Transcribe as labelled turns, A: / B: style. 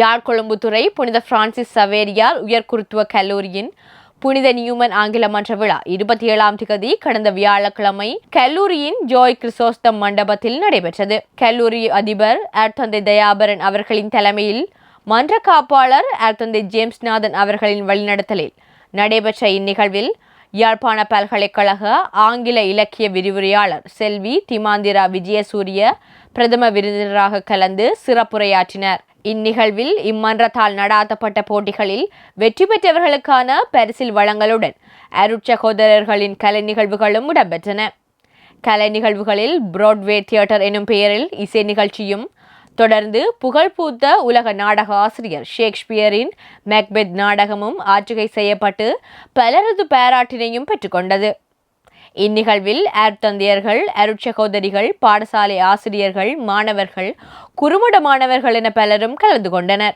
A: யாழ்கொழும்புத்துறை புனித பிரான்சிஸ் சவேரியார் உயர்குருத்துவ கல்லூரியின் புனித நியூமன் ஆங்கில மன்ற விழா இருபத்தி ஏழாம் திகதி கடந்த வியாழக்கிழமை கல்லூரியின் ஜோய் கிறிசோஸ்தம் மண்டபத்தில் நடைபெற்றது. கல்லூரி அதிபர் அர்த்தந்தை தயாபரன் அவர்களின் தலைமையில் மன்ற காப்பாளர் அர்த்தந்தை ஜேம்ஸ்நாதன் அவர்களின் வழிநடத்தலில் நடைபெற்ற இந்நிகழ்வில் யாழ்ப்பாண பல்கலைக்கழக ஆங்கில இலக்கிய விரிவுரையாளர் செல்வி திமாந்திரா விஜயசூரிய பிரதம விருந்தினராக கலந்து சிறப்புரையாற்றினர். இந்நிகழ்வில் இம்மன்றத்தால் நடாத்தப்பட்ட போட்டிகளில் வெற்றி பெற்றவர்களுக்கான பரிசில் வழங்கலுடன் அருட்சகோதரர்களின் கலை நிகழ்வுகளும் இடம்பெற்றன. கலை நிகழ்வுகளில் புரோட்வே தியேட்டர் எனும் பெயரில் இசை நிகழ்ச்சியும் தொடர்ந்து புகழ்பூத்த உலக நாடக ஆசிரியர் ஷேக்ஸ்பியரின் மேக்பெத் நாடகமும் ஆற்றுகை செய்யப்பட்டு பலரது பாராட்டினையும் பெற்றுக்கொண்டது இந்நிகழ்வில் அருட்தந்தையர்கள் அருட்சகோதரிகள் பாடசாலை ஆசிரியர்கள் மாணவர்கள் குறுமுட மாணவர்கள் என பலரும் கலந்து கொண்டனர்.